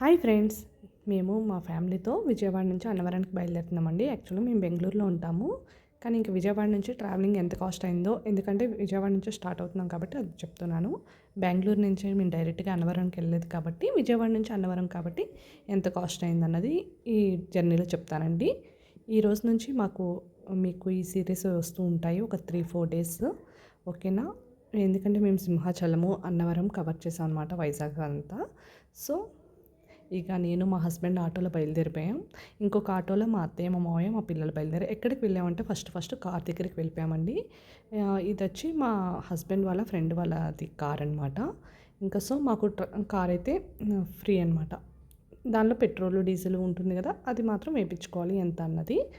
Hi friends మేము మా ఫ్యామిలీతో విజయవాడ నుంచి అన్నవరానికి బయలుదేరుతున్నామండి. యాక్చువల్లీ మేము బెంగళూరులో ఉంటాము కానీ ఇంక విజయవాడ నుంచి ట్రావెలింగ్ ఎంత కాస్ట్ అయిందో ఎందుకంటే విజయవాడ నుంచి స్టార్ట్ అవుతున్నాం కాబట్టి అది చెప్తున్నాను. బెంగళూరు నుంచి మేము డైరెక్ట్గా అన్నవరంకి వెళ్ళలేదు కాబట్టి విజయవాడ నుంచి అన్నవరం కాబట్టి ఎంత కాస్ట్ అయిందన్నది ఈ జర్నీలో చెప్తానండి. ఈ రోజు నుంచి మాకు మీకు ఈ సిరీస్ వస్తూ ఉంటాయి ఒక త్రీ ఫోర్ డేస్ ఓకేనా? ఎందుకంటే మేము సింహాచలము అన్నవరం కవర్ చేసాం అనమాట వైజాగ్ అంతా. సో ఇక నేను మా హస్బెండ్ ఆటోలో బయలుదేరిపోయాం. ఇంకొక ఆటోలో మా అత్తయ్య మా మామయ్య మా పిల్లలు బయలుదేరి ఎక్కడికి వెళ్ళామంటే ఫస్ట్ ఫస్ట్ కార్ దగ్గరికి వెళ్ళిపోయామండి. ఇది వచ్చి మా హస్బెండ్ వాళ్ళ ఫ్రెండ్ వాళ్ళది కార్ అనమాట ఇంకా సో మాకు ట్ర- కార్ అయితే ఫ్రీ అనమాట దానిలో పెట్రోల్ డీజిల్ ఉంటుంది కదా అది మాత్రం వేయించుకోవాలి ఎంత అన్నది.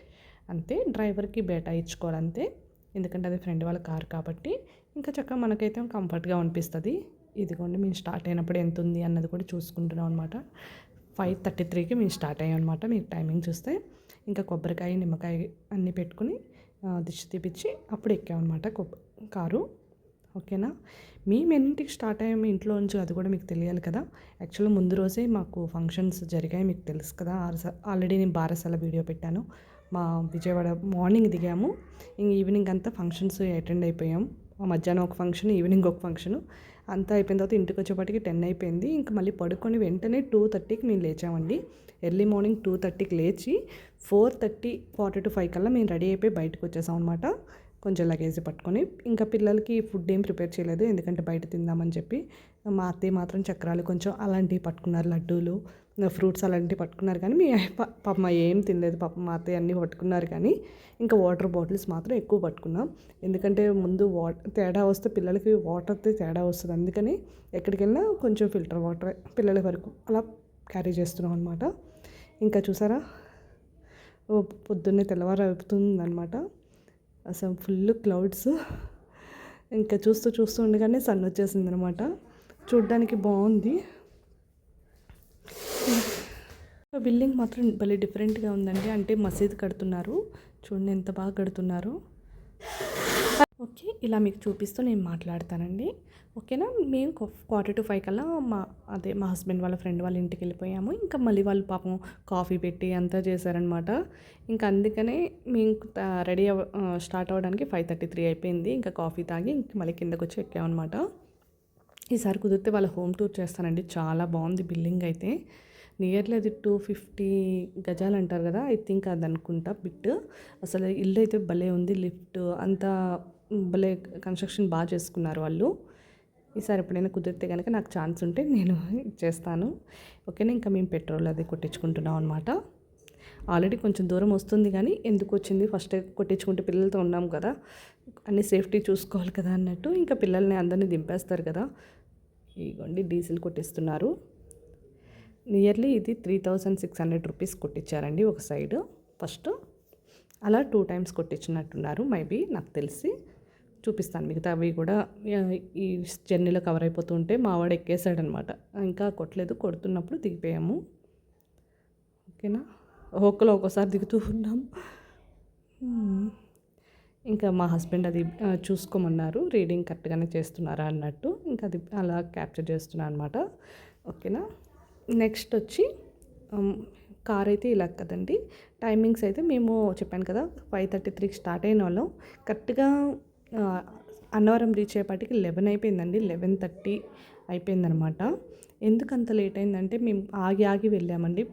అంతే డ్రైవర్కి బేటా ఇచ్చుకోవాలి అంతే. ఎందుకంటే అది ఫ్రెండ్ వాళ్ళ కార్ కాబట్టి. ఇంకా చక్కగా మనకైతే కంఫర్ట్గా అనిపిస్తుంది. ఇదిగోండి మేము స్టార్ట్ అయినప్పుడు ఎంత ఉంది అన్నది కూడా చూసుకుంటున్నాం అనమాట ఫైవ్ థర్టీ త్రీకి మేము స్టార్ట్ అయ్యాం అనమాట మీకు టైమింగ్ చూస్తే ఇంకా కొబ్బరికాయ నిమ్మకాయ అన్నీ పెట్టుకుని దిష్టి తీపిచ్చి అప్పుడు ఎక్కామన్నమాట కొబ్బ కారు. ఓకేనా? మేము ఎన్నింటికి స్టార్ట్ అయ్యాము ఇంట్లో నుంచి అది కూడా మీకు తెలియాలి కదా. యాక్చువల్గా ముందు రోజే మాకు ఫంక్షన్స్ జరిగాయి మీకు తెలుసు కదా. ఆల్రెడీ నేను బారసాల వీడియో పెట్టాను. మా విజయవాడ మార్నింగ్ దిగాము. ఇంక ఈవినింగ్ అంతా ఫంక్షన్స్ అటెండ్ అయిపోయాం. ఆ మధ్యాహ్నం ఒక ఫంక్షన్ ఈవినింగ్ ఒక ఫంక్షను. అంతా అయిపోయిన తర్వాత ఇంటికి వచ్చేపాటికి టెన్ అయిపోయింది. ఇంకా మళ్ళీ పడుకొని వెంటనే టూ థర్టీకి మేము లేచామండి. ఎర్లీ మార్నింగ్ టూ థర్టీకి లేచి four thirty forty to five కల్లా మేము రెడీ అయిపోయి బయటకు వచ్చేసాం అనమాట కొంచెం లగేజ్ పట్టుకొని ఇంకా పిల్లలకి ఫుడ్ ఏం ప్రిపేర్ చేయలేదు. ఎందుకంటే బయట తిందామని చెప్పి మా అత్తయ్య మాత్రం చక్రాలు కొంచెం అలాంటివి పట్టుకున్నారు లడ్డూలు ఫ్రూట్స్ అలాంటివి పట్టుకున్నారు కానీ మీ పాప మా ఏం తినలేదు పాప మా అత్తయ్య అన్నీ పట్టుకున్నారు కానీ ఇంకా వాటర్ బాటిల్స్ మాత్రం ఎక్కువ పట్టుకున్నాం. ఎందుకంటే ముందు వాటర్ తేడా వస్తే పిల్లలకి వాటర్తో తేడా వస్తుంది. అందుకని ఎక్కడికెళ్ళినా కొంచెం ఫిల్టర్ వాటర్ పిల్లల వరకు అలా క్యారీ చేస్తున్నాం అనమాట ఇంకా చూసారా? పొద్దున్నే తెల్లవారు అవుతుందన్నమాట అసలు ఫుల్ క్లౌడ్స్. ఇంకా చూస్తూ చూస్తూ ఉండగానే సన్ వచ్చేసింది అనమాట చూడ్డానికి బాగుంది. బిల్డింగ్ మాత్రం భలే డిఫరెంట్గా ఉందండి. అంటే మసీద్ కడుతున్నారు. చూడండి ఎంత బాగా కడుతున్నారు. ఓకే ఇలా మీకు చూపిస్తూ నేను మాట్లాడతానండి. ఓకేనా? మేము క్వార్టర్ టు ఫైవ్ కల్లా మా అదే మా హస్బెండ్ వాళ్ళ ఫ్రెండ్ వాళ్ళ ఇంటికి వెళ్ళిపోయాము. ఇంకా మళ్ళీ వాళ్ళు పాపం కాఫీ పెట్టి అంతా చేశారనమాట ఇంకా అందుకనే మేము రెడీ అవ స్టార్ట్ అవ్వడానికి ఫైవ్ థర్టీ త్రీ అయిపోయింది. ఇంకా కాఫీ తాగి ఇంక మళ్ళీ కిందకు వచ్చి ఎక్కామన్నమాట. ఈసారి కుదిరితే వాళ్ళ హోమ్ టూర్ చేస్తానండి. చాలా బాగుంది బిల్డింగ్ అయితే. నియర్లీ అది టూ ఫిఫ్టీ గజాలు అంటారు కదా ఐ థింక్ అది అనుకుంటా బిట్ అసలు ఇల్లు అయితే భలే ఉంది లిఫ్ట్ అంతా భలే కన్స్ట్రక్షన్ బాగా చేసుకున్నారు వాళ్ళు. ఈసారి ఎప్పుడైనా కుదిరితే కనుక నాకు ఛాన్స్ ఉంటే నేను చేస్తాను ఓకేనా ఇంకా మేము పెట్రోల్ అది కొట్టించుకుంటున్నాం అనమాట ఆల్రెడీ కొంచెం దూరం వస్తుంది కానీ ఎందుకు వచ్చింది? ఫస్ట్ కొట్టించుకుంటే పిల్లలతో ఉన్నాం కదా అన్ని సేఫ్టీ చూసుకోవాలి కదా అన్నట్టు. ఇంకా పిల్లల్ని అందరినీ దింపేస్తారు కదా. ఇగోండి డీజిల్ కొట్టిస్తున్నారు. నియర్లీ ఇది three thousand six hundred rupees కొట్టించారండి ఒక సైడ్. ఫస్ట్ అలా టూ టైమ్స్ కొట్టించినట్టున్నారు మేబీ నాకు తెలిసి. చూపిస్తాను మిగతా అవి కూడా ఈ జర్నీలో కవర్ అయిపోతుంటే మావాడు ఎక్కేసాడనమాట ఇంకా కొట్టలేదు కొడుతున్నప్పుడు దిగిపోయాము. ఓకేనా? ఒక్కలో ఒక్కోసారి దిగుతూ ఉన్నాం. ఇంకా మా హస్బెండ్ అది చూసుకోమన్నారు రీడింగ్ కరెక్ట్గానే చేస్తున్నారా అన్నట్టు. ఇంకా అది అలా క్యాప్చర్ చేస్తున్నా అనమాట. ఓకేనా? నెక్స్ట్ వచ్చి కార్ అయితే ఇలా కదండి. టైమింగ్స్ అయితే మేము చెప్పాను కదా ఫైవ్ థర్టీ త్రీకి స్టార్ట్ అయిన వాళ్ళం. కరెక్ట్గా అన్నవరం రీచ్ అయ్యేపాటికి లెవెన్ అయిపోయిందండి. లెవెన్ థర్టీ అయిపోయిందనమాట ఎందుకు అంత లేట్ అయిందంటే మేము ఆగి ఆగి వెళ్ళామండి.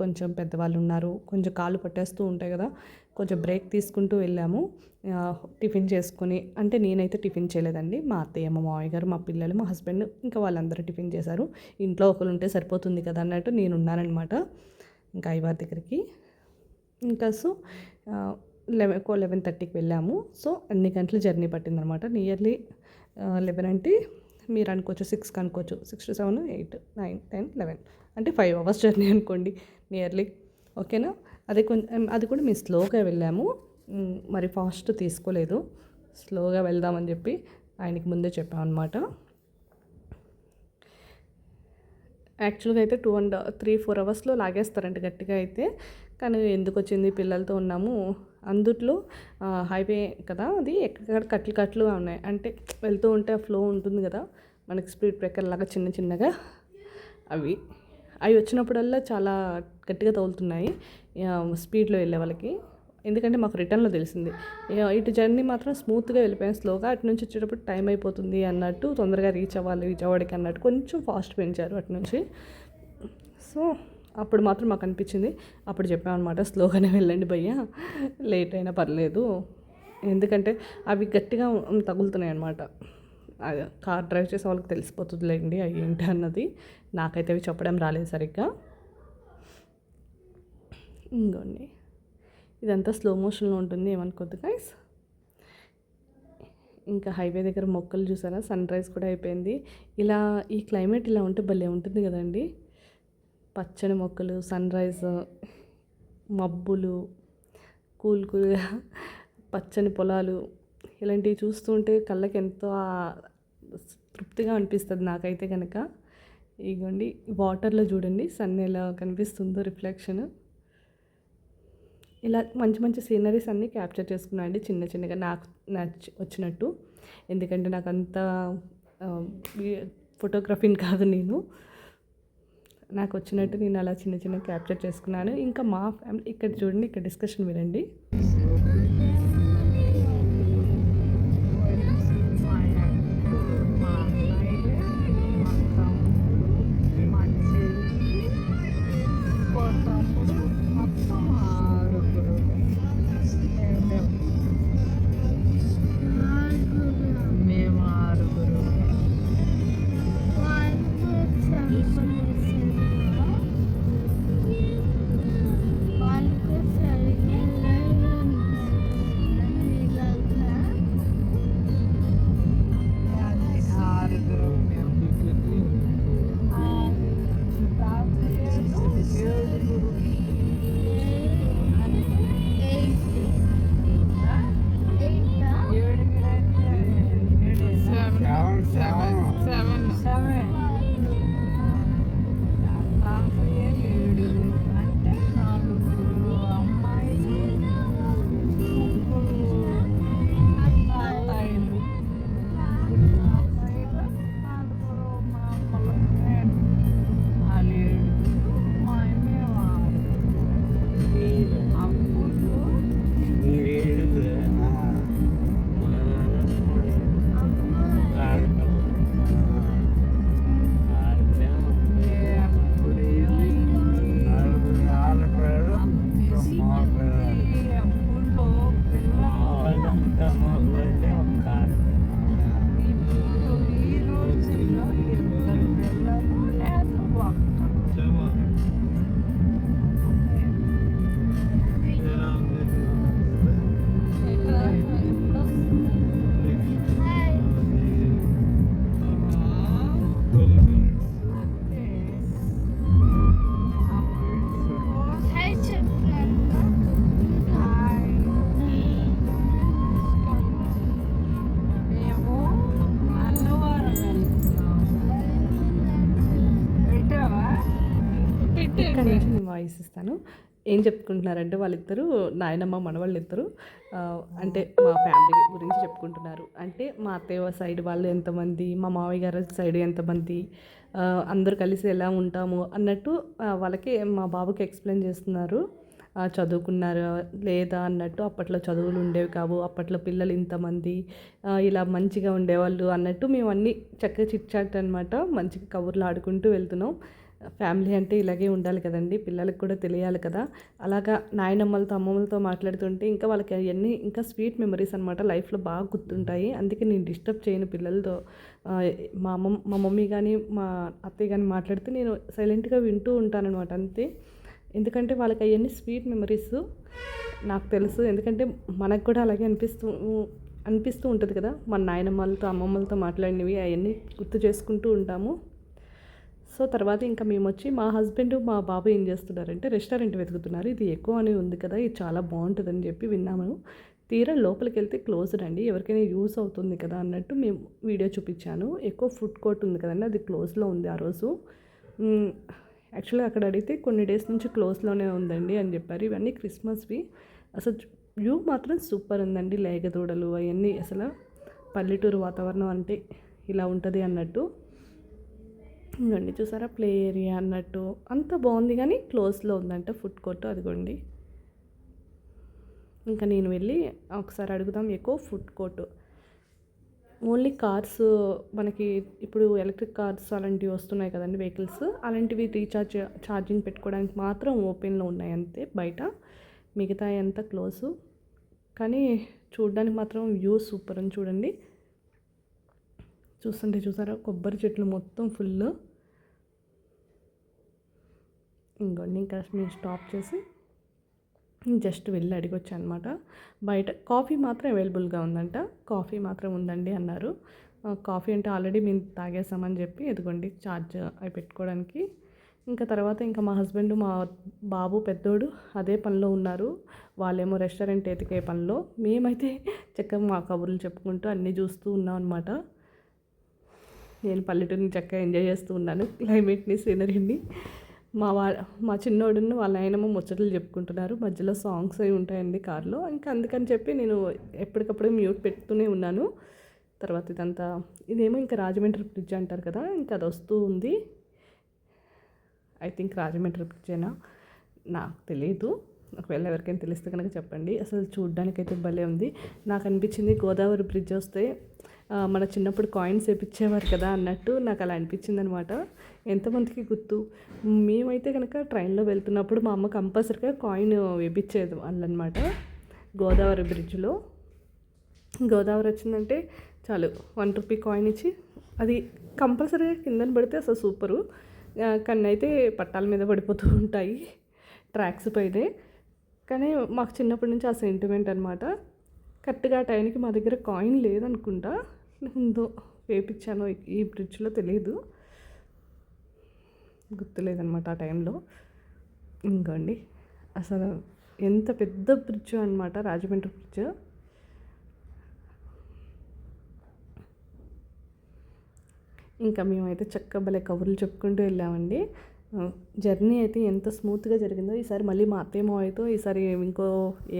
కొంచెం పెద్దవాళ్ళు ఉన్నారు కొంచెం కాళ్ళు పట్టేస్తూ ఉంటాయి కదా. కొంచెం బ్రేక్ తీసుకుంటూ వెళ్ళాము. టిఫిన్ చేసుకుని అంటే నేనైతే టిఫిన్ చేయలేదండి. మా అత్తయ్య మా మామయ్య గారు మా పిల్లలు మా హస్బెండ్ ఇంకా వాళ్ళందరూ టిఫిన్ చేశారు. ఇంట్లో ఒకరు ఉంటే సరిపోతుంది కదా అన్నట్టు నేను ఉన్నానన్నమాట ఇంకా అయ్యవారి దగ్గరికి. ఇంకా సో లెవెన్ లెవెన్ థర్టీకి వెళ్ళాము. సో అన్ని గంటలు జర్నీ పట్టిందనమాట నియర్లీ లెవెన్ అంటే మీరు అనుకోవచ్చు సిక్స్ అనుకోవచ్చు. Six to seven eight nine ten eleven. అంటే ఫైవ్ అవర్స్ జర్నీ అనుకోండి నియర్లీ. ఓకేనా? అది కొంచెం అది కూడా మేము స్లోగా వెళ్ళాము. మరి ఫాస్ట్ తీసుకోలేదు. స్లోగా వెళ్దామని చెప్పి ఆయనకి ముందే చెప్పామన్నమాట. యాక్చువల్గా అయితే టూ అండ్ త్రీ ఫోర్ అవర్స్లో లాగేస్తారంట గట్టిగా అయితే. కానీ ఎందుకు వచ్చింది పిల్లలతో ఉన్నాము. అందుట్లో హైవే కదా అది ఎక్కడ కట్లు కట్లు ఉన్నాయి? అంటే వెళ్తూ ఉంటే ఆ ఫ్లో ఉంటుంది కదా. మనకి స్పీడ్ బ్రేకర్ లాగా చిన్న చిన్నగా అవి. అవి వచ్చినప్పుడల్లా చాలా గట్టిగా తగులుతున్నాయి. స్పీడ్లో వెళ్ళే వాళ్ళకి. ఎందుకంటే మాకు రిటర్న్లో తెలిసింది. ఇక ఇటు జర్నీ మాత్రం స్మూత్గా వెళ్ళిపోయాం. స్లోగా అటు నుంచి వచ్చేటప్పుడు టైం అయిపోతుంది అన్నట్టు తొందరగా రీచ్ అవ్వాలి విజయవాడకి అన్నట్టు కొంచెం ఫాస్ట్ పెంచారు అటు నుంచి. సో అప్పుడు మాత్రం మాకు అనిపించింది. అప్పుడు చెప్పామన్నమాట స్లోగానే వెళ్ళండి భయ్యా లేట్ అయినా పర్లేదు. ఎందుకంటే అవి గట్టిగా తగులుతున్నాయి అన్నమాట కార్ డ్రైవ్ చేసే వాళ్ళకి తెలిసిపోతుందిలేండి అవి ఏంటి అన్నది. నాకైతే అవి చెప్పడం రాలేదు సరిగ్గా. ఇంకోండి. ఇదంతా స్లో మోషన్లో ఉంటుంది ఏమనుకోద్దు గైస్ ఇంకా హైవే దగ్గర మొక్కలు చూసారా? సన్ రైజ్ కూడా అయిపోయింది. ఇలా ఈ క్లైమేట్ ఇలా ఉంటే భలే ఉంటుంది కదండి. పచ్చని మొక్కలు సన్ రైజ్ మబ్బులు కూల్ కూల్గా పచ్చని పొలాలు ఇలాంటివి చూస్తుంటే కళ్ళకి ఎంతో తృప్తిగా అనిపిస్తుంది నాకైతే కనుక ఇగోండి వాటర్లో చూడండి సన్ ఎలా కనిపిస్తుందో రిఫ్లెక్షన్. ఇలా మంచి మంచి సీనరీస్ అన్నీ క్యాప్చర్ చేసుకున్నాను అండి చిన్న చిన్నగా నాకు నచ్చి వచ్చినట్టు. ఎందుకంటే నాకు అంత ఫోటోగ్రఫీని కాదు నేను. నాకు వచ్చినట్టు నేను అలా చిన్న చిన్న క్యాప్చర్ చేసుకున్నాను. ఇంకా మా ఫ్యామిలీ ఇక్కడ చూడండి ఇక్కడ డిస్కషన్ వినండి. ఏం చెప్పుకుంటున్నారంటే వాళ్ళిద్దరూ నాయనమ్మ మనవాళ్ళు ఇద్దరు అంటే మా ఫ్యామిలీ గురించి చెప్పుకుంటున్నారు. అంటే మా అత్తయ్య సైడ్ వాళ్ళు ఎంతమంది మా మావయ్య గారి సైడ్ ఎంతమంది అందరు కలిసి ఎలా ఉంటాము అన్నట్టు వాళ్ళకి మా బాబుకి ఎక్స్ప్లెయిన్ చేస్తున్నారు. చదువుకున్నారు లేదా అన్నట్టు అప్పట్లో చదువులు ఉండేవి కావు అప్పట్లో పిల్లలు ఇంతమంది ఇలా మంచిగా ఉండేవాళ్ళు అన్నట్టు మేము అన్నీ చక్కగా చిట్చాట్ అనమాట మంచిగా కబుర్లు ఆడుకుంటూ వెళ్తున్నాం. ఫ్యామిలీ అంటే ఇలాగే ఉండాలి కదండి. పిల్లలకు కూడా తెలియాలి కదా. అలాగా నాయనమ్మలతో అమ్మమ్మలతో మాట్లాడుతుంటే ఇంకా వాళ్ళకి అవన్నీ ఇంకా స్వీట్ మెమరీస్ అనమాట లైఫ్లో బాగా గుర్తుంటాయి. అందుకే నేను డిస్టర్బ్ చేయను పిల్లలతో. మా అమ్మ మా మమ్మీ కానీ మా అత్తయ్య కానీ మాట్లాడితే నేను సైలెంట్గా వింటూ ఉంటానన్నమాట అంతే. ఎందుకంటే వాళ్ళకి అవన్నీ స్వీట్ మెమరీస్ నాకు తెలుసు. ఎందుకంటే మనకు కూడా అలాగే అనిపిస్తూ అనిపిస్తూ ఉంటుంది కదా. మన నాయనమ్మలతో అమ్మమ్మలతో మాట్లాడినవి అవన్నీ గుర్తు చేసుకుంటూ ఉంటాము. సో తర్వాత ఇంకా మేము వచ్చి మా హస్బెండ్ మా బాబు ఏం చేస్తున్నారంటే రెస్టారెంట్ వెతుకుతున్నారు. ఇది ఎక్కువ అని ఉంది కదా ఇది చాలా బాగుంటుందని చెప్పి విన్నాము. తీరా లోపలికి వెళ్తే క్లోజ్డ్ అండి. ఎవరికైనా యూస్ అవుతుంది కదా అన్నట్టు మేము వీడియో చూపించాను. ఎక్కువ ఫుడ్ కోర్ట్ ఉంది కదండి అది క్లోజ్లో ఉంది ఆ రోజు. యాక్చువల్గా అక్కడ అడిగితే కొన్ని డేస్ నుంచి క్లోజ్లోనే ఉందండి అని చెప్పారు. ఇవన్నీ క్రిస్మస్వి. అసలు వ్యూ మాత్రం సూపర్ ఉందండి. లేగదూడలు అవన్నీ అసలు పల్లెటూరు వాతావరణం అంటే ఇలా ఉంటుంది అన్నట్టు. ఇంకోండి చూసారా? ప్లే ఏరియా అన్నట్టు. అంత బాగుంది కానీ క్లోజ్లో ఉందంట ఫుడ్ కోర్ట్ అదిగోండి. ఇంకా నేను వెళ్ళి ఒకసారి అడుగుదాం ఎక్కువ ఫుడ్ కోర్ట్. ఓన్లీ కార్స్ మనకి ఇప్పుడు ఎలక్ట్రిక్ కార్స్ అలాంటివి వస్తున్నాయి కదండి వెహికల్స్. అలాంటివి రీఛార్జ్ ఛార్జింగ్ పెట్టుకోవడానికి మాత్రం ఓపెన్లో ఉన్నాయి అంతే బయట. మిగతా అంతా క్లోజ్. కానీ చూడడానికి మాత్రం వ్యూ సూపర్ అని చూడండి. చూస్తుంటే చూసారా? కొబ్బరి చెట్లు మొత్తం ఫుల్ ఇంకోండి ఇంకా మేము స్టాప్ చేసి జస్ట్ వెళ్ళి అడిగొచ్చా అనమాట బయట కాఫీ మాత్రం అవైలబుల్గా ఉందంట. కాఫీ మాత్రం ఉందండి అన్నారు. కాఫీ అంటే ఆల్రెడీ మేము తాగేసామని చెప్పి ఎదుగుండి ఛార్జ్ అవి పెట్టుకోవడానికి. ఇంకా తర్వాత ఇంకా మా హస్బెండ్ మా బాబు పెద్దోడు అదే పనిలో ఉన్నారు. వాళ్ళేమో రెస్టారెంట్ ఎతికే పనిలో. మేమైతే చక్కగా మా కబుర్లు చెప్పుకుంటూ అన్నీ చూస్తూ ఉన్నాం అనమాట నేను పల్లెటూరుని చక్కగా ఎంజాయ్ చేస్తూ ఉన్నాను. క్లైమేట్ని సీనరీని. మా వా మా చిన్నోడును వాళ్ళ ఆయనమ్మ ముచ్చట్లు చెప్పుకుంటున్నారు. మధ్యలో సాంగ్స్ అవి ఉంటాయండి కార్లో. ఇంకా అందుకని చెప్పి నేను ఎప్పటికప్పుడు మ్యూట్ పెడుతూనే ఉన్నాను. తర్వాత ఇదంతా ఇదేమో ఇంకా రాజమండ్రి బ్రిడ్జ్ అంటారు కదా ఇంకా అది వస్తూ ఉంది. ఐ థింక్ రాజమండ్రి బ్రిడ్జేనా నాకు తెలియదు ఒకవేళ ఎవరికైనా తెలిస్తే కనుక చెప్పండి. అసలు చూడ్డానికైతే భలే ఉంది. నాకు అనిపించింది గోదావరి బ్రిడ్జ్ వస్తే మన చిన్నప్పుడు కాయిన్స్ వేపించేవారు కదా అన్నట్టు నాకు అలా అనిపించింది అనమాట ఎంతమందికి గుర్తు? మేమైతే కనుక ట్రైన్లో వెళ్తున్నప్పుడు మా అమ్మ కంపల్సరిగా కాయిన్ వేపించేది వాళ్ళనమాట. గోదావరి బ్రిడ్జ్లో గోదావరి వచ్చిందంటే చాలు వన్ రూపీ కాయిన్ ఇచ్చి అది కంపల్సరీగా కిందన పడితే అసలు సూపరు. కానీ అయితే పట్టాల మీద పడిపోతూ ఉంటాయి ట్రాక్స్ పైనే. కానీ మాకు చిన్నప్పటి నుంచి ఆ సెంటిమెంట్ అనమాట కరెక్ట్గా ఆ టైంకి మా దగ్గర కాయిన్ లేదనుకుంటా. ఉందో వేపించానో ఈ బ్రిడ్జ్లో తెలియదు గుర్తులేదనమాట ఆ టైంలో. ఇంకోండి అసలు ఎంత పెద్ద బ్రిడ్జ్ అనమాట రాజమండ్రి బ్రిడ్జ్ ఇంకా మేమైతే చక్క భలే కబుర్లు చెప్పుకుంటూ వెళ్ళామండి. జర్నీ అయితే ఎంత స్మూత్గా జరిగిందో ఈసారి మళ్ళీ మా అత్తయ్య మావయ్యతో ఈసారి ఇంకో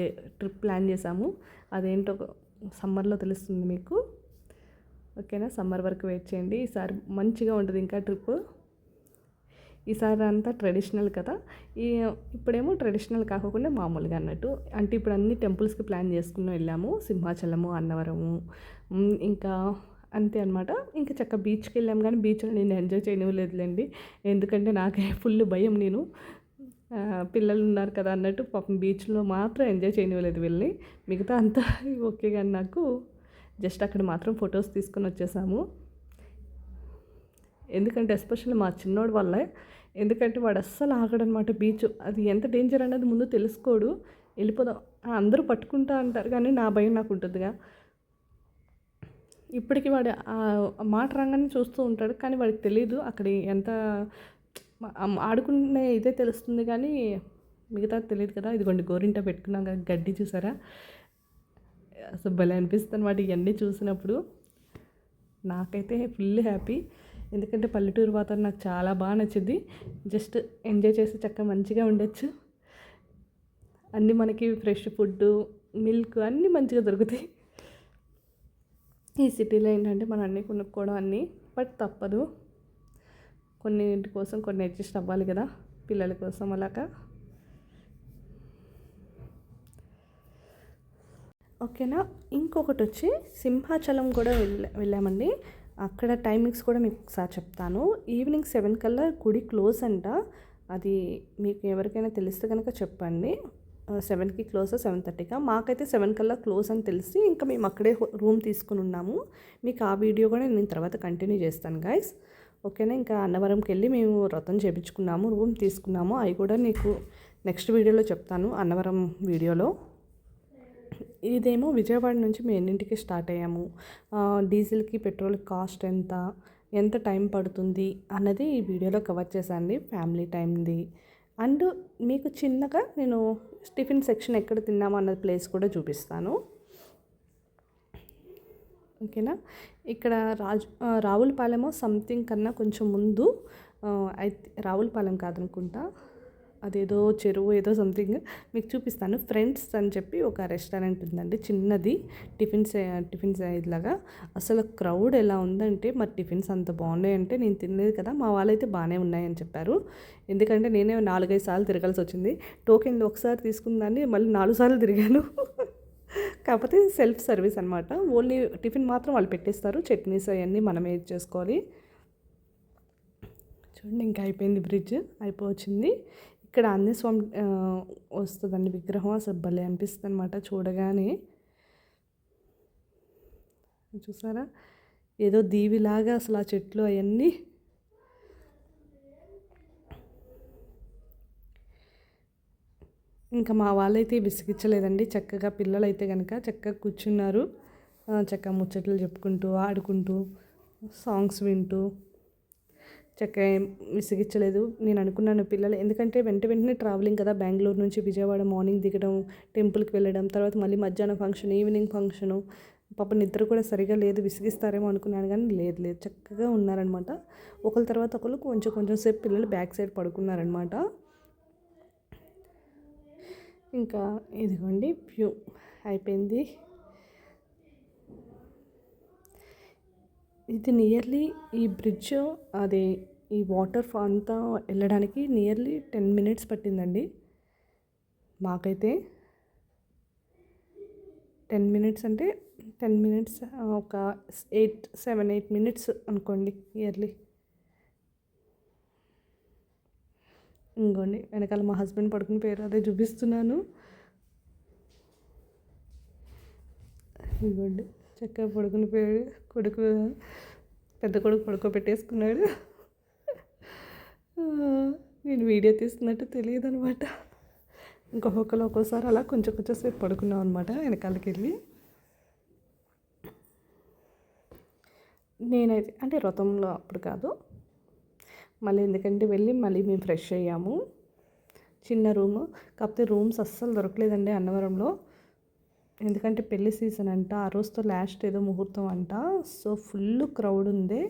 ఏ ట్రిప్ ప్లాన్ చేసాము అదేంటో సమ్మర్లో తెలుస్తుంది మీకు. ఓకేనా? సమ్మర్ వరకు వెయిట్ చేయండి. ఈసారి మంచిగా ఉంటుంది ఇంకా ట్రిప్. ఈసారి అంతా ట్రెడిషనల్ కదా. ఈ ఇప్పుడేమో ట్రెడిషనల్ కాకుండా మామూలుగా అన్నట్టు. అంటే ఇప్పుడు అన్ని టెంపుల్స్కి ప్లాన్ చేసుకుని వెళ్ళాము. సింహాచలము అన్నవరము ఇంకా అంతే అనమాట ఇంకా చక్క బీచ్కి వెళ్ళాం కానీ బీచ్లో నేను ఎంజాయ్ చేయనివ్వలేదులేండి. ఎందుకంటే నాకే ఫుల్ భయం నేను. పిల్లలు ఉన్నారు కదా అన్నట్టు పాపం బీచ్లో మాత్రం ఎంజాయ్ చేయనివ్వలేదు వెళ్ళి మిగతా అంతా ఓకే కానీ నాకు జస్ట్ అక్కడ మాత్రం ఫొటోస్ తీసుకొని వచ్చేసాము. ఎందుకంటే ఎస్పెషల్లీ మా చిన్నోడు వల్లే ఎందుకంటే వాడు అస్సలు ఆగడనమాట బీచ్. అది ఎంత డేంజర్ అనేది ముందు తెలుసుకోడు. వెళ్ళిపోదాం. అందరూ పట్టుకుంటా అంటారు కానీ నా భయం నాకు ఉంటుందిగా. ఇప్పటికీ వాడు మాట రంగాన్ని చూస్తూ ఉంటాడు కానీ వాడికి తెలియదు అక్కడ ఎంత ఆడుకునే ఇదే తెలుస్తుంది కానీ మిగతా తెలియదు కదా. ఇదిగోండి గోరింట పెట్టుకున్నాక గడ్డి చూసారా? అసలు భలే అనిపిస్తుంది అనమాట ఇవన్నీ చూసినప్పుడు. నాకైతే ఫుల్ హ్యాపీ. ఎందుకంటే పల్లెటూరు వాతావరణం నాకు చాలా బాగా నచ్చింది. జస్ట్ ఎంజాయ్ చేసి చక్కగా మంచిగా ఉండొచ్చు. అన్నీ మనకి ఫ్రెష్ ఫుడ్ మిల్క్ అన్నీ మంచిగా దొరుకుతాయి. ఈ సిటీలో ఏంటంటే మనం అన్నీ కొనుక్కోవడం అన్నీ బట్ తప్పదు. కొన్నింటి కోసం కొన్ని అడ్జస్ట్ అవ్వాలి కదా పిల్లల కోసం అలాగా. ఓకేనా? ఇంకొకటి వచ్చి సింహాచలం కూడా వెళ్ళా వెళ్ళామండి. అక్కడ టైమింగ్స్ కూడా మీకు ఒకసారి చెప్తాను. ఈవినింగ్ సెవెన్ కల్లా గుడి క్లోజ్ అంట. అది మీకు ఎవరికైనా తెలిస్తే కనుక చెప్పండి. సెవెన్కి క్లోజ్ సెవెన్ థర్టీగా మాకైతే సెవెన్ కల్లా క్లోజ్ అని తెలిసి ఇంకా మేము అక్కడే రూమ్ తీసుకుని ఉన్నాము. మీకు ఆ వీడియో కూడా నేను తర్వాత కంటిన్యూ చేస్తాను గాయస్. ఓకేనా? ఇంకా అన్నవరంకి వెళ్ళి మేము వ్రతం చేయించుకున్నాము రూమ్ తీసుకున్నాము. అవి కూడా నీకు నెక్స్ట్ వీడియోలో చెప్తాను అన్నవరం వీడియోలో. ఇదేమో విజయవాడ నుంచి మేము ఎన్నింటికి స్టార్ట్ అయ్యాము? డీజిల్కి పెట్రోల్ కాస్ట్ ఎంత? ఎంత టైం పడుతుంది? అన్నది ఈ వీడియోలో కవర్ చేశాను ఫ్యామిలీ టైంది అండ్ మీకు చిన్నగా నేను టిఫిన్ సెక్షన్ ఎక్కడ తిన్నాము అన్న ప్లేస్ కూడా చూపిస్తాను. ఓకేనా? ఇక్కడ రాజు రావులపాలెమో సంథింగ్ కన్నా కొంచెం ముందు అయితే రావులపాలెం కాదనుకుంటా. అదేదో చెరువు ఏదో సంథింగ్ మీకు చూపిస్తాను. ఫ్రెండ్స్ అని చెప్పి ఒక రెస్టారెంట్ ఉందండి. చిన్నది. టిఫిన్స్ టిఫిన్స్ ఇలాగా అసలు క్రౌడ్ ఎలా ఉందంటే మరి టిఫిన్స్ అంత బాగున్నాయి అంటే నేను తినలేదు కదా మా వాళ్ళైతే బాగానే ఉన్నాయని చెప్పారు. ఎందుకంటే నేనే నాలుగైదు సార్లు తిరగాల్సి వచ్చింది. టోకెన్లు ఒకసారి తీసుకుందాన్ని మళ్ళీ నాలుగు సార్లు తిరిగాను. కాకపోతే సెల్ఫ్ సర్వీస్ అనమాట ఓన్లీ టిఫిన్ మాత్రం వాళ్ళు పెట్టేస్తారు. చట్నీస్ అవన్నీ మనమే చేసుకోవాలి. చూడండి ఇంకా అయిపోయింది బ్రిడ్జ్ అయిపోవచ్చింది. ఇక్కడ ఆంజనేయ స్వామి వస్తుందండి విగ్రహం. అసలు భలే అనిపిస్తుంది అనమాట చూడగానే. చూసారా? ఏదో దీవిలాగా అసలు ఆ చెట్లు అవన్నీ. ఇంకా మా వాళ్ళైతే విసిగించలేదండి. చక్కగా పిల్లలు అయితే కనుక చక్కగా కూర్చున్నారు. చక్కగా ముచ్చట్లు చెప్పుకుంటూ ఆడుకుంటూ సాంగ్స్ వింటూ. చక్కగా విసిగించలేదు. నేను అనుకున్నాను పిల్లలు ఎందుకంటే వెంట వెంటనే ట్రావెలింగ్ కదా బెంగళూరు నుంచి విజయవాడ మార్నింగ్ దిగడం టెంపుల్కి వెళ్ళడం తర్వాత మళ్ళీ మధ్యాహ్నం ఫంక్షన్ ఈవినింగ్ ఫంక్షను పాప నిద్ర కూడా సరిగా లేదు విసిగిస్తారేమో అనుకున్నాను కానీ లేదు లేదు. చక్కగా ఉన్నారనమాట ఒకరి తర్వాత ఒకరు కొంచెం కొంచెం సేపు పిల్లలు బ్యాక్ సైడ్ పడుకున్నారనమాట ఇంకా ఇదిగోండి వ్యూ అయిపోయింది. ఇది నియర్లీ ఈ బ్రిడ్జ్ అది ఈ వాటర్ అంతా వెళ్ళడానికి నియర్లీ టెన్ మినిట్స్ పట్టిందండి. మాకైతే టెన్ మినిట్స్ అంటే టెన్ మినిట్స్ ఒక ఎయిట్ సెవెన్ ఎయిట్ మినిట్స్ అనుకోండి ఇయర్లీ ఇంకోండి వెనకాల మా హస్బెండ్ పడుకుని పేరు అదే చూపిస్తున్నాను. ఇంకోండి చక్కగా పడుకుని పేరు కొడుకు పెద్ద కొడుకు పడుకోబెట్టేసుకున్నాడు నేను వీడియో తీస్తున్నట్టు తెలియదు అనమాట ఇంకొకళ్ళు ఒక్కోసారి అలా కొంచెం కొంచెం సేపు పడుకున్నాం అనమాట వెనకాలకి వెళ్ళి నేనైతే అంటే వ్రతంలో అప్పుడు కాదు. మళ్ళీ ఎందుకంటే వెళ్ళి మళ్ళీ మేము ఫ్రెష్ అయ్యాము. చిన్న రూము కాకపోతే రూమ్స్ అస్సలు దొరకలేదండి అన్నవరంలో. ఎందుకంటే పెళ్ళి సీజన్ అంట ఆ రోజుతో లాస్ట్ ఏదో ముహూర్తం అంట. సో ఫుల్ క్రౌడ్ ఉంది.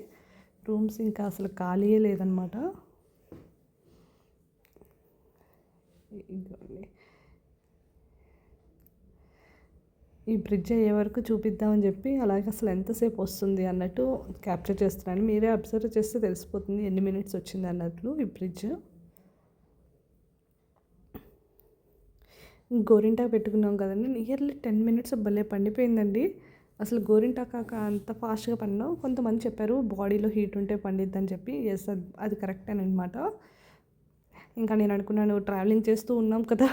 రూమ్స్ ఇంకా అసలు ఖాళీయే లేదనమాట ఈ బ్రిడ్జ్ అయ్యే వరకు చూపిద్దామని చెప్పి అలాగే అసలు ఎంతసేపు వస్తుంది అన్నట్టు క్యాప్చర్ చేస్తున్నాను. మీరే అబ్జర్వ్ చేస్తే తెలిసిపోతుంది ఎన్ని మినిట్స్ వచ్చింది అన్నట్లు ఈ బ్రిడ్జ్. గోరింటాకు పెట్టుకున్నాం కదండి. నియర్లీ టెన్ మినిట్స్ భలే పండిపోయిందండి. అసలు గోరింటాక అంత ఫాస్ట్గా పండినాం. కొంతమంది చెప్పారు బాడీలో హీట్ ఉంటే పండిద్దని చెప్పి. ఎస్ అది కరెక్టేనమాట ఇంకా నేను అనుకున్నాను ట్రావెలింగ్ చేస్తూ ఉన్నాం కదా.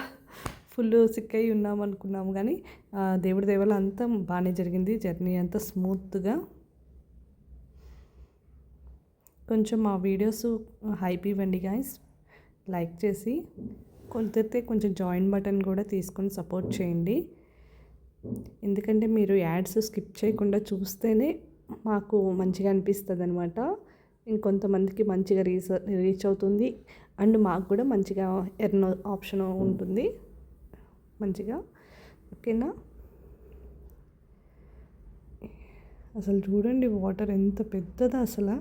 ఫుల్ సిక్ అయి ఉన్నాం అనుకున్నాం కానీ దేవుడి దేవాల అంతా బాగానే జరిగింది. జర్నీ అంతా స్మూత్గా. కొంచెం మా వీడియోస్ హైప్ ఇవ్వండి గాయస్ లైక్ చేసి. కుదిరితే కొంచెం జాయిన్ బటన్ కూడా తీసుకొని సపోర్ట్ చేయండి. ఎందుకంటే మీరు యాడ్స్ స్కిప్ చేయకుండా చూస్తేనే మాకు మంచిగా అనిపిస్తుంది అనమాట ఇంకొంతమందికి మంచిగా రీచ్ రీచ్ అవుతుంది. అండ్ మాకు కూడా మంచిగా ఎర్న్ ఆప్షన్ ఉంటుంది. మంచిగా. ఓకేనా? అసలు చూడండి వాటర్ ఎంత పెద్దదా అసలు.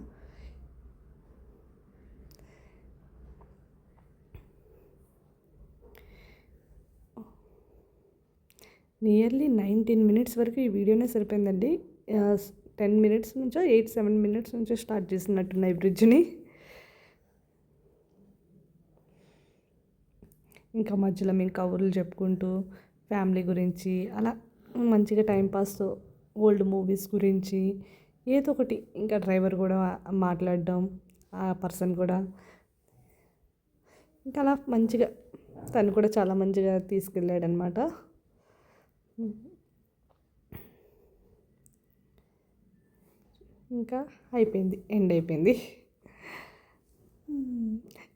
నియర్లీ నైన్టీన్ మినిట్స్ వరకు ఈ వీడియోనే సరిపోయిందండి. టెన్ మినిట్స్ నుంచో ఎయిట్ సెవెన్ మినిట్స్ నుంచో స్టార్ట్ చేసినట్టున్నాయి బ్రిడ్జ్ని ఇంకా మధ్యలో మేము కబుర్లు చెప్పుకుంటూ ఫ్యామిలీ గురించి అలా మంచిగా టైంపాస్ ఓల్డ్ మూవీస్ గురించి ఏదో ఒకటి ఇంకా డ్రైవర్ కూడా మాట్లాడడం ఆ పర్సన్ కూడా. ఇంకా అలా మంచిగా తను కూడా చాలా మంచిగా తీసుకెళ్ళాడనమాట. ఇంకా అయిపోయింది ఎండ్ అయిపోయింది.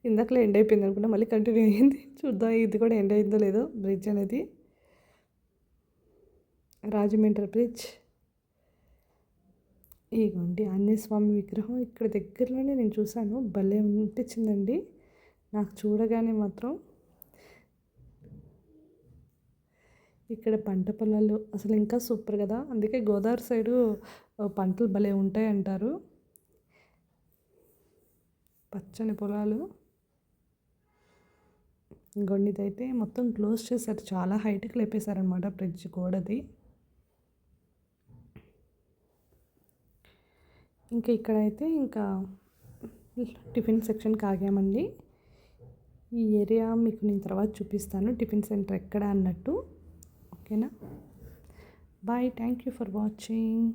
ఇందాకలో ఎండ్ అయిపోయింది అనుకుంటా మళ్ళీ కంటిన్యూ అయ్యింది. చూద్దాం ఇది కూడా ఎండ్ అయిందో లేదో బ్రిడ్జ్ అనేది. రాజమండ్రి బ్రిడ్జ్ ఇగోండి ఆంజనేయ స్వామి విగ్రహం ఇక్కడ దగ్గరలోనే నేను చూశాను. భలే అనిపించిందండి. నాకు చూడగానే మాత్రం ఇక్కడ పంట పొలాలు అసలు ఇంకా సూపర్ కదా. అందుకే గోదావరి సైడు పంటలు భలే ఉంటాయి అంటారు. పచ్చని పొలాలు. గొండిదైతే మొత్తం క్లోజ్ చేశారు. చాలా హైట్కి లేపేశారనమాట ఫ్రిడ్జ్ గోడది. ఇంకా ఇక్కడైతే ఇంకా టిఫిన్ సెక్షన్కి ఆగామండి ఈ ఏరియా మీకు నేను తర్వాత చూపిస్తాను. టిఫిన్ సెంటర్ ఎక్కడ అన్నట్టు. ఓకేనా bye thank you for watching